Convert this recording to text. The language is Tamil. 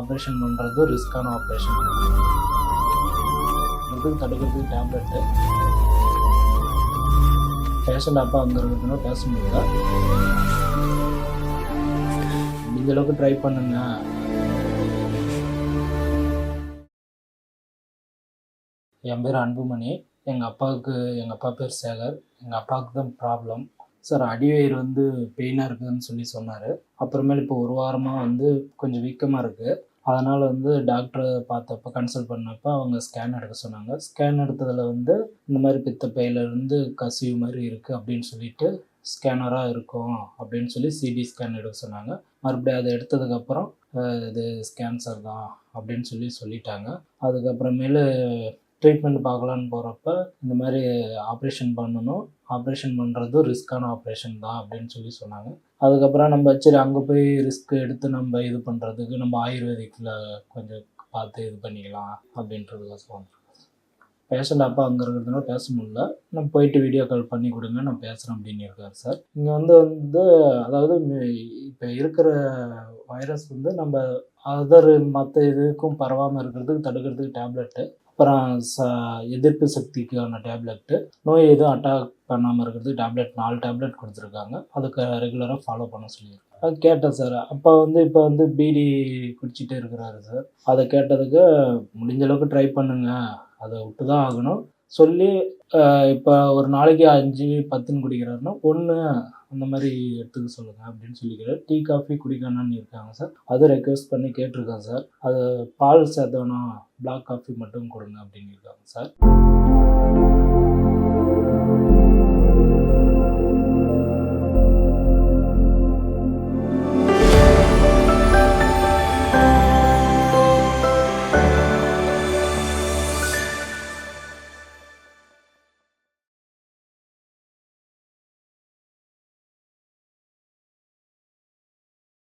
ஆப்ரேஷன் பண்ணுறது ரிஸ்க்கான ஆப்ரேஷன் இதுக்கு தடுக்கிறதுக்கு டேப்லெட்டு பேஷண்ட் அப்பா அங்கே பேச முடியல. முடிஞ்ச அளவுக்கு ட்ரை பண்ணுங்க. என் பேர் அன்புமணி. எங்கள் அப்பாவுக்கு எங்கள் அப்பா பேர் சேகர். எங்கள் அப்பாவுக்கு தான் ப்ராப்ளம் சார் அடிவயிறு வந்து பெயினாக இருக்குதுன்னு சொல்லி சொன்னார். அப்புறமேல் இப்போ ஒரு வாரமாக வந்து கொஞ்சம் வீக்கமாக இருக்குது அதனால் வந்து டாக்டரை பார்த்தப்ப கன்சல்ட் பண்ணப்போ அவங்க ஸ்கேன் எடுக்க சொன்னாங்க. ஸ்கேன் எடுத்ததில் வந்து இந்த மாதிரி பித்தப்பையிலேருந்து கசிவு மாதிரி இருக்குது அப்படின்னு சொல்லிட்டு ஸ்கேனராக இருக்கும் அப்படின்னு சொல்லி சிடி ஸ்கேன் எடுக்க சொன்னாங்க. மறுபடியும் அதை எடுத்ததுக்கப்புறம் இது கேன்சர் தான் அப்படின்னு சொல்லி சொல்லிட்டாங்க. அதுக்கப்புறமேலு ட்ரீட்மெண்ட் பார்க்கலான்னு போகிறப்ப இந்த மாதிரி ஆப்ரேஷன் பண்ணணும். ஆப்ரேஷன் பண்ணுறது ரிஸ்க்கான ஆப்ரேஷன் தான் அப்படின்னு சொல்லி சொன்னாங்க. அதுக்கப்புறம் நம்ம சரி அங்கே போய் ரிஸ்க் எடுத்து நம்ம இது பண்ணுறதுக்கு நம்ம ஆயுர்வேதிக்கில் கொஞ்சம் பார்த்து இது பண்ணிக்கலாம் அப்படின்றதுக்கோசரம் பேஷண்ட் அப்பா அங்கே இருக்கிறதுனால பேச முடியல. நம்ம போயிட்டு வீடியோ கால் பண்ணி கொடுங்க நான் பேசுகிறேன் அப்படின்னு இருக்கார் சார். இங்கே வந்து வந்து அதாவது இப்போ இருக்கிற வைரஸ் வந்து நம்ம அதர் மற்ற இதுக்கும் பரவாமல் இருக்கிறதுக்கு தடுக்கிறதுக்கு டேப்லெட்டு அப்புறம் ச எதிர்ப்பு சக்திக்கான டேப்லெட்டு நோய் எதுவும் அட்டாக் பண்ணாமல் இருக்கிறதுக்கு டேப்லெட் நாலு டேப்லெட் கொடுத்துருக்காங்க. அதுக்கு ரெகுலராக ஃபாலோ பண்ண சொல்லியிருக்காங்க. கேட்டேன் சார் அப்போ வந்து இப்போ வந்து பீடி குடிச்சிட்டே இருக்கிறாரு சார் அதை கேட்டதுக்கு முடிஞ்ச அளவுக்கு ட்ரை பண்ணுங்கள் அதை விட்டு தான் ஆகணும். சொல்லி இப்போ ஒரு நாளைக்கு அஞ்சு பத்துன்னு குடிக்கிறாருன்னா ஒன்று அந்த மாதிரி எடுத்துக்க சொல்லுங்க அப்படின்னு சொல்லிக்கிறார். டீ காஃபி குடிக்கணும்னு இருக்காங்க சார். அது ரெக்வெஸ்ட் பண்ணி கேட்டிருக்கேன் சார். அது பால் சேர்த்தோன்னா பிளாக் காஃபி மட்டும் கொடுங்க அப்படின்னு இருக்காங்க சார்.